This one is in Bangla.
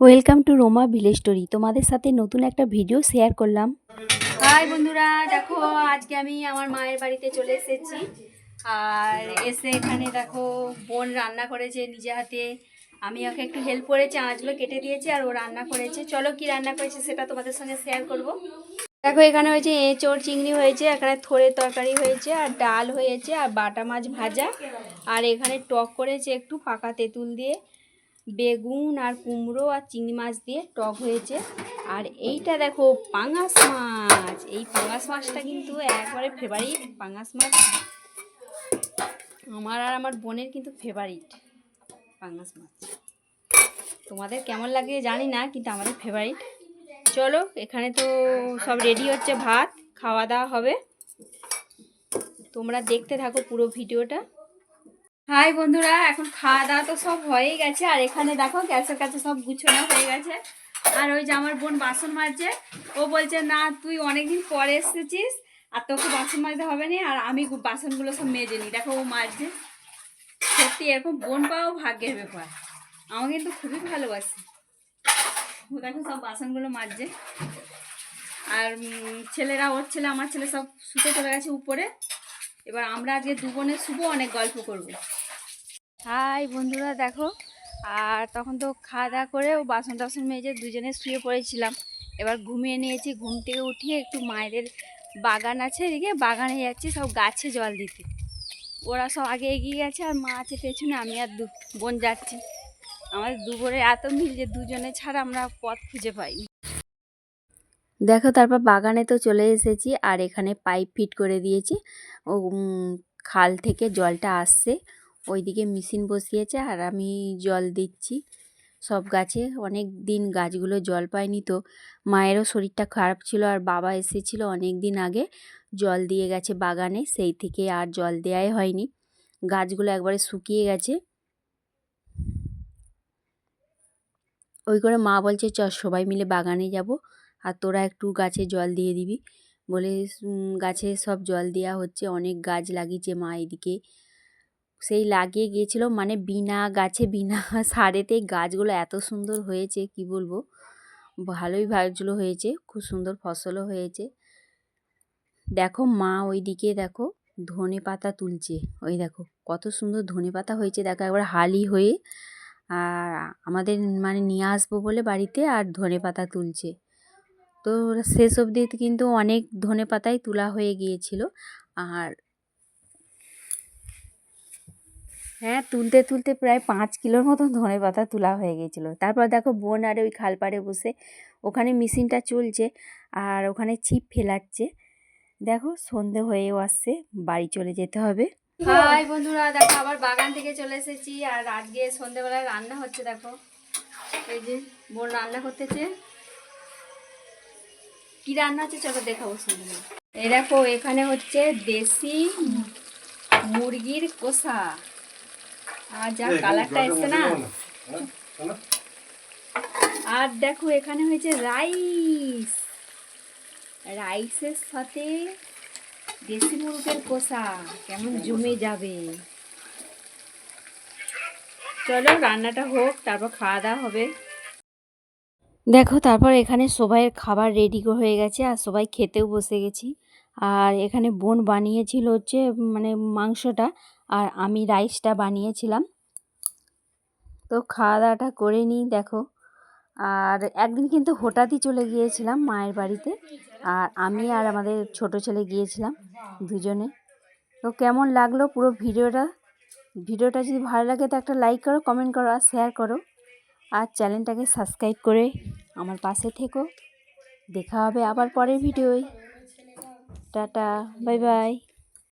Welcome to Roma village story. তোমাদের সাথে নতুন একটা ভিডিও শেয়ার করলাম। হাই বন্ধুরা, দেখো, আজকে আমি আমার মায়ের বাড়িতে চলে এসেছি। আর এসে এখানে দেখো, বোন রান্না করেছে নিজে হাতে। আমি ওকে একটু হেল্প করেছি, আঁচগুলো কেটে দিয়েছি আর ও রান্না করেছে। চলো কি রান্না করেছে সেটা তোমাদের সঙ্গে শেয়ার করব। দেখো, এখানে হয়েছে এঁচড়, চিংড়ি হয়েছে, এখানে থোড়ের তরকারি হয়েছে, আর ডাল হয়েছে, আর বাটা মাছ ভাজা। আর এখানে টক করেছে একটু পাকা তেঁতুল দিয়ে। বেগুন আর কুমড়ো আর চিংড়ি মাছ দিয়ে টক হয়েছে। আর এইটা দেখো, পাঙাশ মাছ। এই পাঙাশ মাছটা কিন্তু একবারে ফেভারিট পাঙাশ মাছ। আমার আর আমার বোনের কিন্তু ফেভারিট পাঙাশ মাছ। তোমাদের কেমন লাগে জানি না, কিন্তু আমাদের ফেভারিট চলো, এখানে তো সব রেডি হচ্ছে ভাত, খাওয়া দাওয়া হবে। তোমরা দেখতে থাকো পুরো ভিডিওটা। হাই বন্ধুরা, এখন খাওয়া দাওয়া তো সব হয়েই গেছে, আর এখানে দেখো গ্যাসের কাছে সব গুছোনো হয়ে গেছে। আর ওই যে আমার বোন বাসন মাজছে, ও বলছে, না, তুই অনেকদিন পরে এসেছিস, আর তোকে বাসন মাজতে হবে না, আর আমি বাসনগুলো সব মেজে নিই দেখো ও মাজছে। সত্যি এরকম বোন পাওয়া ভাগ্যের ব্যাপার। আমাকে কিন্তু খুবই ভালোবাসে। ও দেখো সব বাসনগুলো মাজছে। আর ছেলেরা, ওর ছেলে, আমার ছেলে সব শুতে চলে গেছে উপরে। এবার আমরা আজকে দু শুভ অনেক গল্প করব। হাই বন্ধুরা দেখো, আর তখন তো খাওয়া দাওয়া করে ও বাসন টাসন মেজে দুজনে শুয়ে পড়েছিলাম। এবার ঘুমিয়ে নিয়েছি, ঘুম থেকে উঠিয়ে একটু মায়েদের বাগান আছে এদিকে, বাগানে যাচ্ছি সব গাছে জল দিতে। ওরা সব আগে এগিয়ে গেছে আর মা আছে পেছনে, আমি আর দু বোন যাচ্ছি। আমাদের দুপুরে এত মিল যে দুজনে ছাড়া আমরা পথ খুঁজে পাইনি। দেখো তারপর বাগানে তো চলে এসেছি আর এখানে পাইপ ফিট করে দিয়েছি। ও খাল থেকে জলটা আসছে। ওইদিকে মেশিন বসিয়েছে আর আমি জল দিচ্ছি। সব গাছে অনেক দিন গাছগুলো জল পায়নি তো। মায়েরও শরীরটা খারাপ ছিল আর বাবা এসেছিল অনেক দিন আগে। জল দিয়ে গেছে বাগানে, সেই থেকে আর জল দেওয়াই হয়নি। গাছগুলো একবারে শুকিয়ে গেছে। ওই করে মা বলছে চ সবাই মিলে বাগানে যাব আর তোরা একটু গাছে জল দিয়ে দিবি। বলে গাছে সব জল দেওয়া হচ্ছে, অনেক গাছ লাগিয়েছে মা এদিকে। সেই লাগিয়ে গিয়েছিল। মানে বিনা গাছে, বিনা সারেতে গাছগুলো এত সুন্দর হয়েছে, কি বলব? ভালোই গাছগুলো হয়েছে, খুব সুন্দর ফসলও হয়েছে। দেখো মা ওইদিকে দেখো ধনে পাতা তুলছে। ওই দেখো কত সুন্দর ধনে পাতা হয়েছে। দেখো একবার হালি হয়ে আর আমাদের মানে নিয়ে আসব বলে বাড়িতে আর ধনে পাতা তুলছে। তো শেষ অবধি কিন্তু অনেক ধনে পাতাই তোলা হয়ে গিয়েছিল। আর হ্যাঁ তুলতে তুলতে প্রায় পাঁচ কিলোর মতন ধনে পাতা তোলা হয়ে গেছিল। তারপর দেখো বোন আর ওই খাল পাড়ে বসে ওখানে মেশিনটা চলছে আর ওখানে ছিপ ফেলাচ্ছে। দেখো সন্ধে হয়েও আসছে, বাড়ি চলে যেতে হবে। হাই বন্ধুরা, দেখো আবার বাগান থেকে চলে এসেছি আর আজকে সন্ধেবেলায় রান্না হচ্ছে, দেখো। এই যে বোন রান্না করতেছে। কি রান্না হচ্ছে চলো দেখাবো সন্ধেবেলা। এই দেখো, এখানে হচ্ছে দেশি মুরগির কষা। আর যা কালারটা এসছে না? আর দেখো এখানে হয়েছে রাইস রাইসের সাথে দেশি মুরগের কষা। কেমন জমে যাবে। চলো রান্নাটা হোক তারপর খাওয়া দাওয়া হবে। দেখো তারপর এখানে সবাইয়ের খাবার রেডি হয়ে গেছে আর সবাই খেতেও বসে গেছি। আর এখানে বোন বানিয়েছিল হচ্ছে মানে মাংসটা। আর আমি রাইসটা বানিয়েছিলাম। তো খাওয়া দাওয়াটা করে নিই, দেখো। আর একদিন কিন্তু হঠাৎই চলে গিয়েছিলাম মায়ের বাড়িতে। আর আমি আর আমাদের ছোট ছেলে গিয়েছিলাম দুজনে। তো কেমন লাগল পুরো ভিডিওটা? ভিডিওটা যদি ভালো লাগে তো একটা লাইক করো কমেন্ট করো আর শেয়ার করো। আর চ্যানেলটাকে সাবস্ক্রাইব করে আমার পাশে থেকো। দেখা হবে আবার পরের ভিডিওয়। Tata bye bye